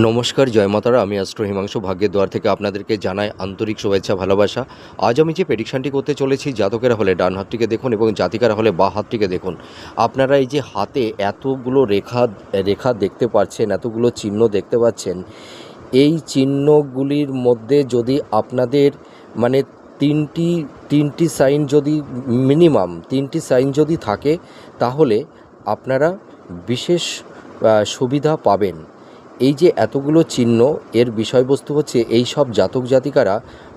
নমস্কার, জয় মাতারা। আমি অ্যাস্ট্রো হিমাংশু ভাগ্যের দ্বার থেকে আপনাদেরকে জানাই আন্তরিক শুভেচ্ছা, ভালোবাসা। আজ আমি যে প্রেডিকশানটি করতে চলেছি, জাতকেরা হলে ডান হাতটিকে দেখুন এবং জাতিকারা হলে বা হাতটিকে দেখুন। আপনারা এই যে হাতে এতগুলো রেখা রেখা দেখতে পাচ্ছেন, এতগুলো চিহ্ন দেখতে পাচ্ছেন, এই চিহ্নগুলির মধ্যে যদি আপনাদের মানে তিনটি তিনটি সাইন যদি মিনিমাম তিনটি সাইন যদি থাকে, তাহলে আপনারা বিশেষ সুবিধা পাবেন। এই যে এতগুলো চিহ্ন, এর বিষয়বস্তু হচ্ছে এই সব জাতক জাতিকারা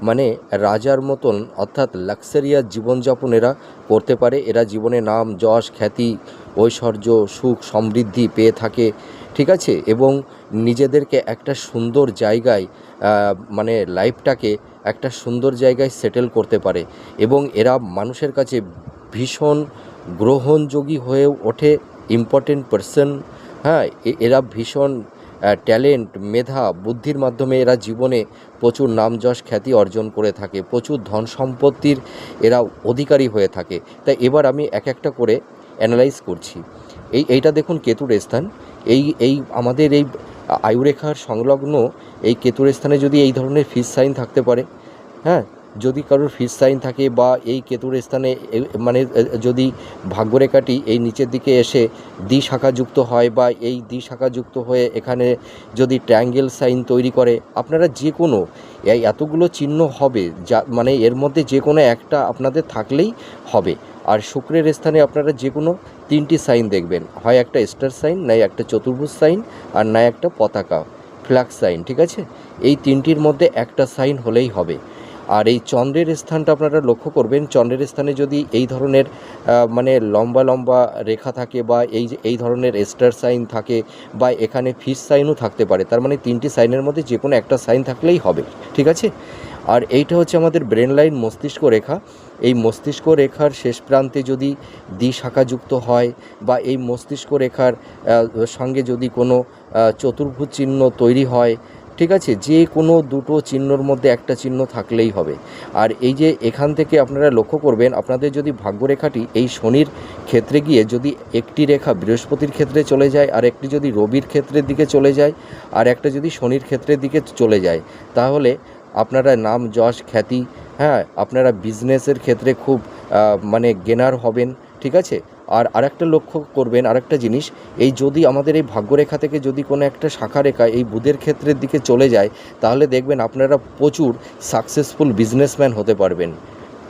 মানে রাজার মতন, অর্থাৎ লাক্সারিয়াস জীবনযাপন এরা করতে পারে। এরা জীবনে নাম, যশ, খ্যাতি, ঐশ্বর্য, সুখ, সমৃদ্ধি পেয়ে থাকে, ঠিক আছে? এবং নিজেদেরকে একটা সুন্দর জায়গায় মানে লাইফটাকে একটা সুন্দর জায়গায় সেটেল করতে পারে। এবং এরা মানুষের কাছে ভীষণ গ্রহণযোগী হয়ে ওঠে, ইম্পর্টেন্ট পার্সন। হ্যাঁ এরা ভীষণ ট্যালেন্ট, মেধা, বুদ্ধির মাধ্যমে এরা জীবনে প্রচুর নাম যশ খ্যাতি অর্জন করে থাকে, প্রচুর ধন সম্পত্তির এরা অধিকারী হয়ে থাকে। তাই এবার আমি এক একটা করে অ্যানালাইজ করছি। এই, এইটা দেখুন কেতুর স্থান। এই এই আমাদের এই আয়ুরেখার সংলগ্ন এই কেতুর স্থানে যদি এই ধরনের ফিস সাইন থাকতে পারে হ্যাঁ যদি কারোর ফিস সাইন থাকে বা এই কেতুর স্থানে মানে যদি ভাগ্যরেখাটি এই নিচের দিকে এসে দ্বি শাখাযুক্ত হয় বা এই দ্বি শাখাযুক্ত হয়ে এখানে যদি ট্রায়াঙ্গেল সাইন তৈরি করে, আপনারা যে কোনো, এই এতগুলো চিহ্ন হবে যা মানে এর মধ্যে যে কোনো একটা আপনাদের থাকলেই হবে। আর শুক্রের স্থানে আপনারা যে কোনো তিনটি সাইন দেখবেন, হয় একটা স্টার সাইন নয় একটা চতুর্ভুজ সাইন, আর নয় একটা পতাকা ফ্ল্যাগ সাইন, ঠিক আছে? এই তিনটির মধ্যে একটা সাইন হলেই হবে। আর এই চন্দ্রের স্থানটা আপনারা লক্ষ্য করবেন, চন্দ্রের স্থানে যদি এই ধরনের মানে লম্বা লম্বা রেখা থাকে বা এই এই ধরনের স্টার সাইন থাকে বা এখানে ফিস সাইনও থাকতে পারে, তার মানে তিনটি সাইনের মধ্যে যে কোনো একটা সাইন থাকলেই হবে, ঠিক আছে? আর এইটা হচ্ছে আমাদের ব্রেন লাইন মস্তিষ্ক রেখা, এই মস্তিষ্ক রেখার শেষ প্রান্তে যদি দ্বি শাখাযুক্ত হয় বা এই মস্তিষ্ক রেখার সঙ্গে যদি কোনো চতুর্ভুজ চিহ্ন তৈরি হয় ঠিক আছে? যে কোনো দুটো চিহ্নর মধ্যে একটা চিহ্ন থাকলেই হবে। আর এই যে এখান থেকে আপনারা লক্ষ্য করবেন, আপনাদের যদি ভাগ্যরেখাটি এই শনির ক্ষেত্রে গিয়ে যদি একটি রেখা বৃহস্পতির ক্ষেত্রে চলে যায়, আর একটি যদি রবির ক্ষেত্রের দিকে চলে যায়, আর একটা যদি শনির ক্ষেত্রের দিকে চলে যায়, তাহলে আপনারা নাম, যশ, খ্যাতি হ্যাঁ আপনারা বিজনেসের ক্ষেত্রে খুব মানে গেনার হবেন, ঠিক আছে? আর আরেকটা লক্ষ্য করবেন, আরেকটা জিনিস, এই যদি আমাদের এই ভাগ্যরেখা থেকে যদি কোনো একটা শাখা রেখা এই বুধের ক্ষেত্রের দিকে চলে যায়, তাহলে দেখবেন আপনারা প্রচুর সাকসেসফুল বিজনেসম্যান হতে পারবেন।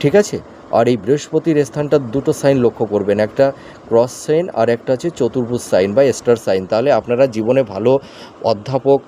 ঠিক আছে? আর এই বৃহস্পতির স্থানটা দুটো সাইন লক্ষ্য করবেন, একটা ক্রস সাইন আর একটা হচ্ছে চতুর্ভুজ সাইন বা স্টার সাইন তাহলে আপনারা জীবনে ভালো অধ্যাপক